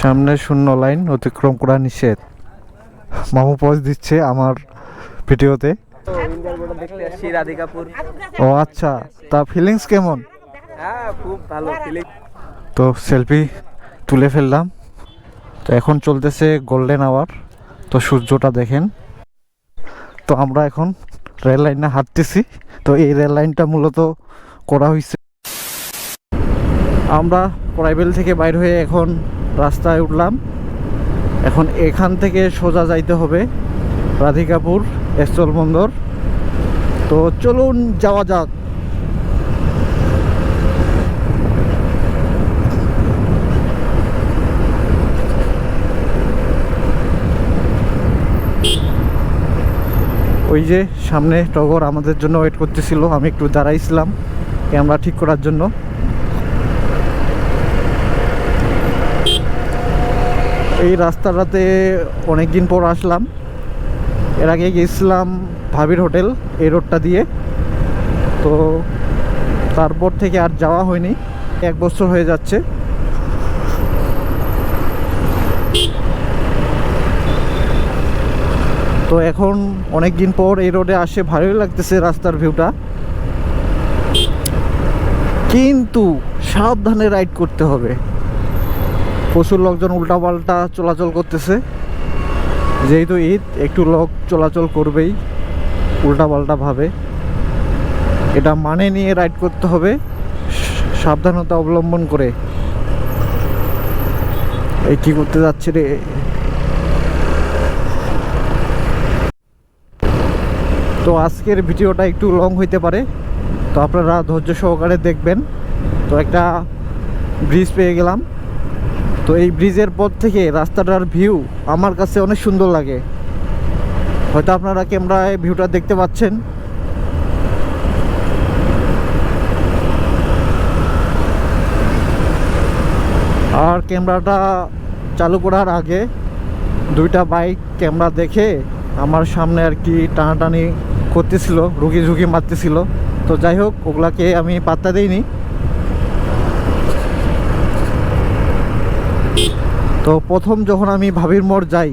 সামনে শূন্য লাইন অতিক্রম করা নিষেধ। মামু পজ দিচ্ছে আমার ভিডিওতে। ও আচ্ছা তা ফিলিংস কেমন? খুব ভালো তো সেলফি তুলে ফেললাম। তো এখন চলতেছে গোল্ডেন আওয়ার তো সূর্যটা দেখেন। তো আমরা এখন রেল লাইনে হাঁটতেছি। তো এই রেল লাইনটা মূলত করা হয়েছে আমরা প্রাইভেল থেকে বাইর হয়ে এখন রাস্তায় উঠলাম। এখন এখান থেকে সোজা যাইতে হবে রাধিকাপুর স্থল বন্দর। তো চলুন, যাওয়া যাক। ওই যে সামনে টগর আমাদের জন্য ওয়েট করতেছিল, আমি একটু দাঁড়াইছিলাম ক্যামেরা ঠিক করার জন্য। এই রাস্তাটাতে অনেক দিন পর আসলাম। এর আগে গেছিলাম ভাবির হোটেল, এই রোডটা দিয়ে। তো তারপর থেকে আর যাওয়া হয়নি, এক বছর হয়ে যাচ্ছে। তো এখন অনেক দিন পর এই রোডে আসে, ভালোই লাগতেছে রাস্তার ভিউটা কিন্তু সাবধানে রাইড করতে হবে। প্রচুর লোকজন উল্টাপাল্টা চলাচল করতেছে। যেহেতু ঈদ, একটু লোক চলাচল করবেই, উল্টাপাল্টা ভাবে। এটা মানে নিয়ে রাইড করতে হবে, সাবধানতা অবলম্বন করে। এই কী করতে যাচ্ছে রে? তো আজকের ভিডিওটা একটু লং হইতে পারে। তো আপনারা ধৈর্য সহকারে দেখবেন। তো একটা ব্রিজ পেয়ে গেলাম। তো এই ব্রিজের পর থেকে রাস্তাটার ভিউ আমার কাছে অনেক সুন্দর লাগে। হয়তো আপনারা ক্যামেরায় ভিউটা দেখতে পাচ্ছেন। আর ক্যামেরাটা চালু করার আগে দুইটা বাইক ক্যামেরা দেখে আমার সামনে আর কি টানাটানি করতেছিল, রুগী ঝুঁকি মারতেছিল। তো যাই হোক, ওগুলাকে আমি পাত্তা দিইনি। তো প্রথম যখন আমি ভাবির মোড় যাই,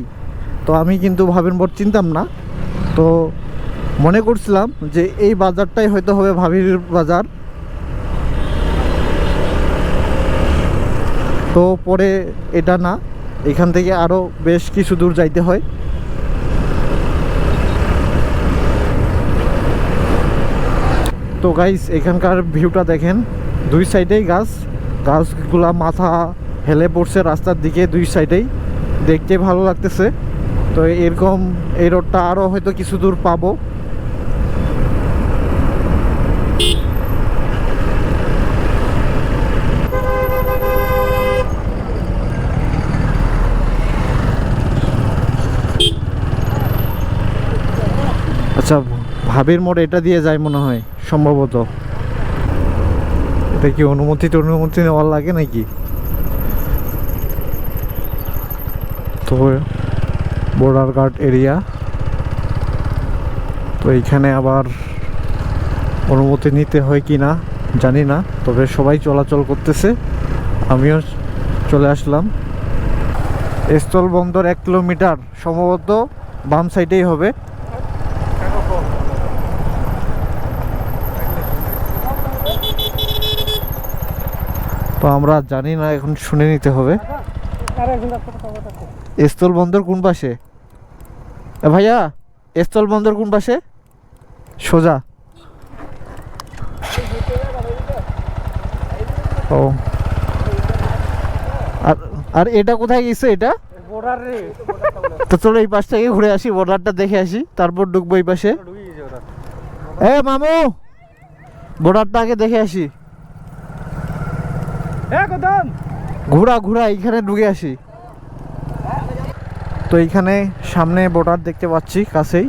তো আমি কিন্তু ভাবির মোড় চিনতাম না। তো মনে করছিলাম যে এই বাজারটাই হয়তো হবে ভাবির বাজার। তো পরে এটা না, এখান থেকে আরও বেশ কিছু দূর যাইতে হয়। তো গাইস এখানকার ভিউটা দেখেন। দুই সাইডেই গাছ, গাছগুলা মাথা হেলে পড়ছে রাস্তার দিকে দুই সাইডেই। দেখতে ভালো লাগতেছে। তো এরকম এই রোডটা আরও হয়তো কিছু দূর পাবো। আচ্ছা ভাবির মোড় এটা দিয়ে যায় মনে হয়, সম্ভবত। এটা কি অনুমতি অনুমতি নেওয়ার লাগে নাকি? তো বর্ডার গার্ড এরিয়া তো এইখানে আবার অনুমতি নিতে হয় কি না, জানি না, তবে সবাই চলাচল করতেছে। আমিও চলে আসলাম। স্থল বন্দর এক কিলোমিটার, সম্ভবত বাম সাইডেই হবে। তো আমরা জানি না, এখন শুনে নিতে হবে। স্থল বন্দর কোন পাশে? ভাইয়া স্থল বন্দর কোন পাশে? সোজা। ও। আর আর এটা কোথায় গেছে এটা? তো চলো এই পাশ থেকে ঘুরে আসি বর্ডারটা দেখে আসি, তারপর ঢুকবো এই পাশে। এ, মামু! বর্ডারটা আগে দেখে আসি। ঘোরা ঘোরা এইখানে ঢুকে আসি। তো এইখানে সামনে বর্ডার দেখতে পাচ্ছি, কাছেই।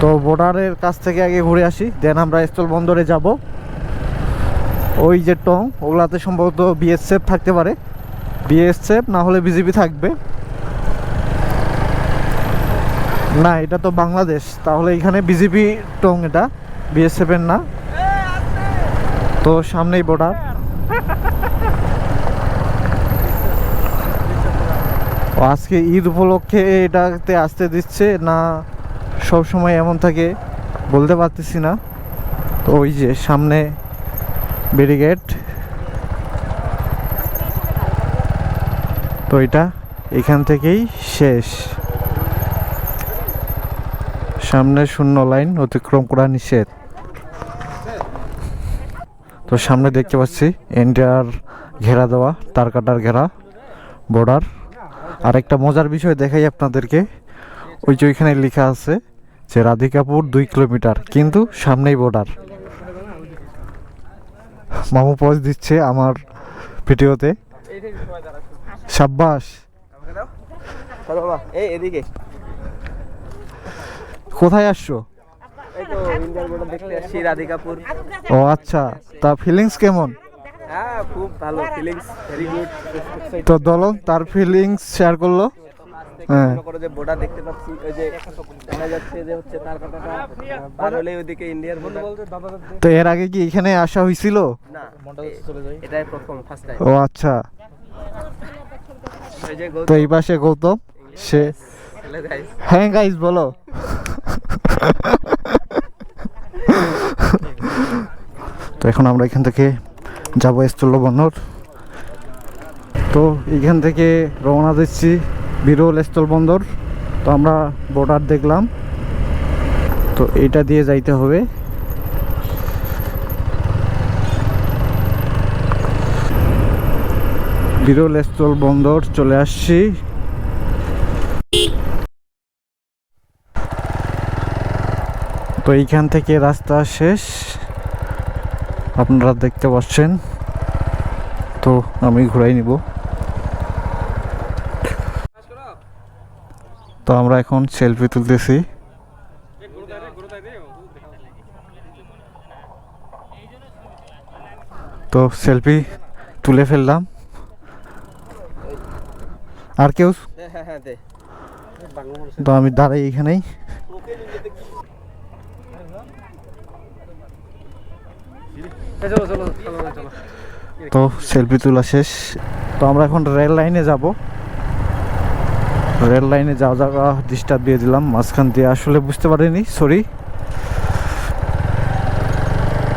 তো বর্ডারের কাছ থেকে আগে ঘুরে আসি, দেন আমরা স্থল বন্দরে যাব। ওই যে টং, ওগুলাতে সম্ভবত বিএসএফ থাকতে পারে। বিএসএফ না হলে বিজেপি থাকবে। না, এটা তো বাংলাদেশ, তাহলে এখানে বিজেপি টং এটা, বিএসএফ এর না। তো সামনেই বর্ডার আজকে ঈদ উপলক্ষে এটাতে আসতে দিচ্ছে না, সব সময় এমন থাকে, বলতে পারতেছি না। তো ওই যে সামনে ব্যারিগেড তো এটা এখান থেকেই শেষ। সামনে শূন্য লাইন অতিক্রম করা নিষেধ। তো সামনে দেখতে পাচ্ছি ইন্ডিয়ার ঘেরা দেওয়া তার কাটার ঘেরা বর্ডার আর একটা মজার বিষয় দেখাই আপনাদেরকে। ওই যে ওইখানে লেখা আছে যে রাধিকাপুর দুই কিলোমিটার কিন্তু সামনেই বর্ডার মামু পজ দিচ্ছে আমার ভিডিওতে। সাব্বাস। কোথায় আসছো? ও আচ্ছা তা ফিলিংস কেমন? হ্যাঁ খুব ভালো ফিলিংস ভেরি গুড তো দলন তার ফিলিংস শেয়ার করল। হ্যাঁ। যে বর্ডার দেখতে পাচ্ছি ওই যে দেখা যাচ্ছে যে হচ্ছে তার কাটাটা পার হলে ওইদিকে ইন্ডিয়ার বর্ডার তো এর আগে কি এখানে আসা হয়েছিল? না এটাই প্রথম ফার্স্ট টাইম ও আচ্ছা। তো এই পাশে গৌতম সে হ্যাঁ গাইস বলো। তো এখন আমরা এখান থেকে যাব স্থল বন্দর তো এখান থেকে রওনা দিচ্ছি বিরল স্থল বন্দর। তো আমরা বর্ডার দেখলাম। তো এটা দিয়ে যাইতে হবে। বিরল স্থল বন্দর চলে আসছি। তো এইখান থেকে রাস্তা শেষ। আপনারা দেখতে পাচ্ছেন। তো আমি ঘুরাই নিব। তো আমরা এখন সেলফি তুলতেছি। তো সেলফি তুলে ফেললাম। আর কেউ? হ্যাঁ হ্যাঁ তো আমি দাঁড়াই এখানেই চলো চলো চলো চলো তো সেলফি তোলা শেষ। তো আমরা এখন রেল লাইনে যাব। রেল লাইনে যাওয়া যাওয়া ডিস্টার্ব দিয়ে দিলাম, মাঝখান দিয়ে আসলে বুঝতে পারিনি সরি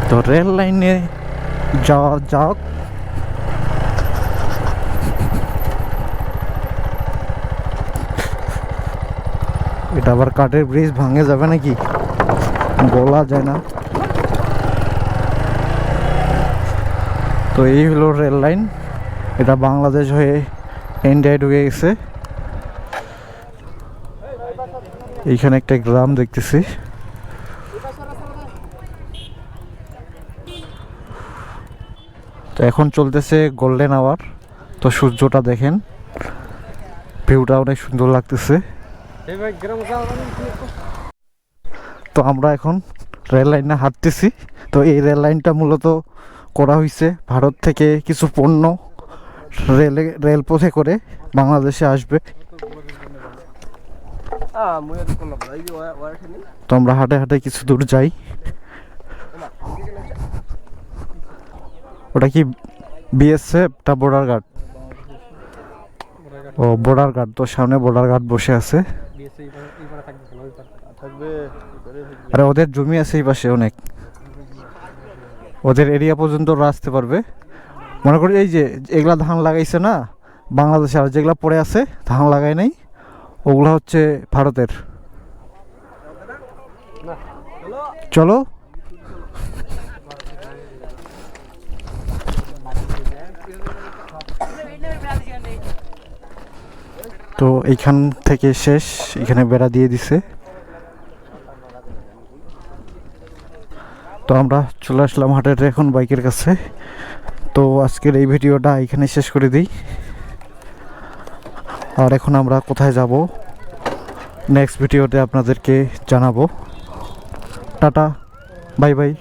তো রেল লাইনে যাওয়া যাক। এটা আবার কাঠের ব্রিজ ভাঙে যাবে নাকি? বলা যায় না। তো এই হলো রেল লাইন এটা বাংলাদেশ হয়ে ইন্ডিয়ায় ঢুকে গেছে। এইখানে একটা গ্রাম দেখতেছি। তো এখন চলতেছে গোল্ডেন আওয়ার তো সূর্যটা দেখেন। ভিউটা অনেক সুন্দর লাগতেছে। তো আমরা এখন রেল লাইনে হাঁটতেছি। তো এই রেল লাইনটা মূলত করা হয়েছে ভারত থেকে কিছু পণ্য রেলে রেলপথে করে বাংলাদেশে আসবে। তো আমরা হাঁটে হাঁটে কিছু দূর যাই। ওটা কি বিএসএফ টা বর্ডার গার্ড ও বর্ডার গার্ড তো সামনে বর্ডার গার্ড বসে আছে। থাকবে। আরে ওদের জমি আছে এই পাশে অনেক। ওদের এরিয়া পর্যন্ত ওরা আসতে পারবে। মনে করি এই যে এগুলা ধান লাগাইছে না, বাংলাদেশে আর যেগুলা পড়ে আছে, ধান লাগায় নাই, ওগুলা হচ্ছে ভারতের। চলো। তো এইখান থেকে শেষ, এখানে বেড়া দিয়ে দিছে। তো আমরা চলে আসলাম হাটের এখন বাইকের কাছে। তো আজকের এই ভিডিওটা এখানে শেষ করে দিই। আর এখন আমরা কোথায় যাব? নেক্সট ভিডিওতে আপনাদেরকে জানাব। Tata, bye bye.